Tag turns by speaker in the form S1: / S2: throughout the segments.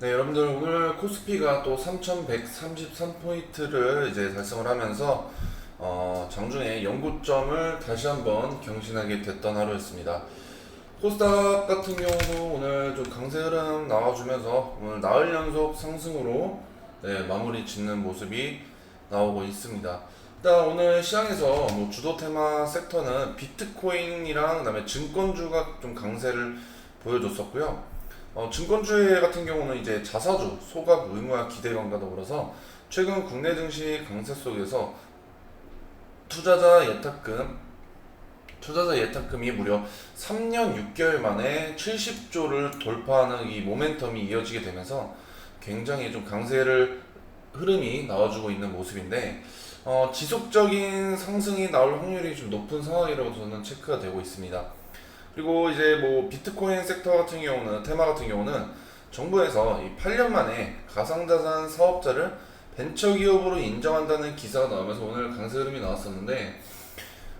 S1: 네, 여러분들 오늘 코스피가 또 3,133포인트를 이제 달성을 하면서 어, 장중에 연고점을 다시 한번 경신하게 됐던 하루였습니다. 코스닥 같은 경우도 오늘 좀 강세 흐름 나와주면서 오늘 나흘 연속 상승으로 네, 마무리 짓는 모습이 나오고 있습니다. 일단 오늘 시장에서 뭐 주도 테마 섹터는 비트코인이랑 그다음에 증권주가 좀 강세를 보여줬었고요. 어, 증권주의 같은 경우는 이제 자사주, 소각 의무화 기대감과 더불어서 최근 국내 증시 강세 속에서 투자자 예탁금, 투자자 예탁금이 무려 3년 6개월 만에 70조를 돌파하는 이 모멘텀이 이어지게 되면서 굉장히 좀 강세를 흐름이 나와주고 있는 모습인데 어, 지속적인 상승이 나올 확률이 좀 높은 상황이라고 저는 체크가 되고 있습니다. 그리고 이제 뭐 비트코인 섹터 같은 경우는 테마 같은 경우는 정부에서 이 8년 만에 가상자산 사업자를 벤처 기업으로 인정한다는 기사가 나오면서 오늘 강세 흐름이 나왔었는데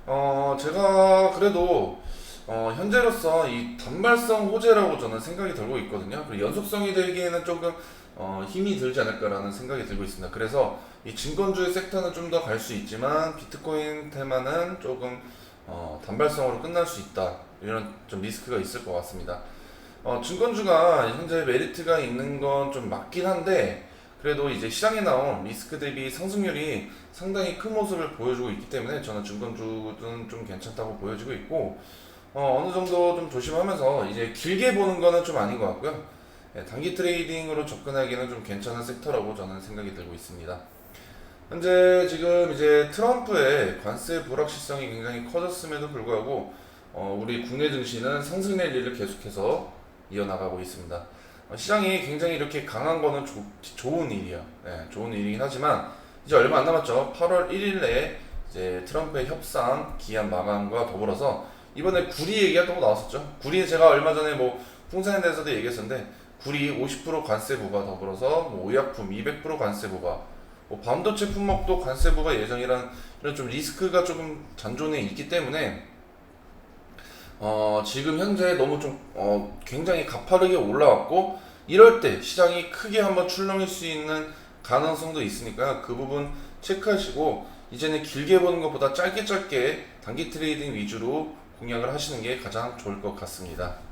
S1: 어 제가 그래도 어 현재로서 이 단발성 호재라고 저는 생각이 들고 있거든요. 그리고 연속성이 되기에는 조금 어 힘이 들지 않을까라는 생각이 들고 있습니다. 그래서 이 증권주의 섹터는 좀 더 갈 수 있지만 비트코인 테마는 조금 어, 단발성으로 끝날 수 있다 이런 좀 리스크가 있을 것 같습니다. 어, 증권주가 현재 메리트가 있는 건 좀 맞긴 한데 그래도 이제 시장에 나온 리스크 대비 상승률이 상당히 큰 모습을 보여주고 있기 때문에 저는 증권주는 좀 괜찮다고 보여지고 있고 어, 어느 정도 좀 조심하면서 이제 길게 보는 거는 좀 아닌 것 같고요. 예, 단기 트레이딩으로 접근하기는 좀 괜찮은 섹터라고 저는 생각이 들고 있습니다. 현재 지금 이제 트럼프의 관세 불확실성이 굉장히 커졌음에도 불구하고 어, 우리 국내 증시는 상승 랠리를 계속해서 이어나가고 있습니다. 어, 시장이 굉장히 이렇게 강한 거는 조- 좋은 일이야. 예, 좋은 일이긴 하지만 이제 얼마 안 남았죠. 8월 1일 내에 이제 트럼프의 협상 기한 마감과 더불어서 이번에 구리 얘기가 또 나왔었죠. 구리는 제가 얼마 전에 뭐 풍산에 대해서도 얘기했었는데 구리 50% 관세 부과 더불어서 뭐 의약품 200% 관세 부과 뭐 반도체 품목도 관세 부과 예정이란 이런 좀 리스크가 조금 잔존해 있기 때문에 어, 지금 현재 너무 좀 어, 굉장히 가파르게 올라왔고 이럴 때 시장이 크게 한번 출렁일 수 있는 가능성도 있으니까 그 부분 체크하시고 이제는 길게 보는 것보다 짧게 짧게 단기 트레이딩 위주로 공략을 하시는 게 가장 좋을 것 같습니다.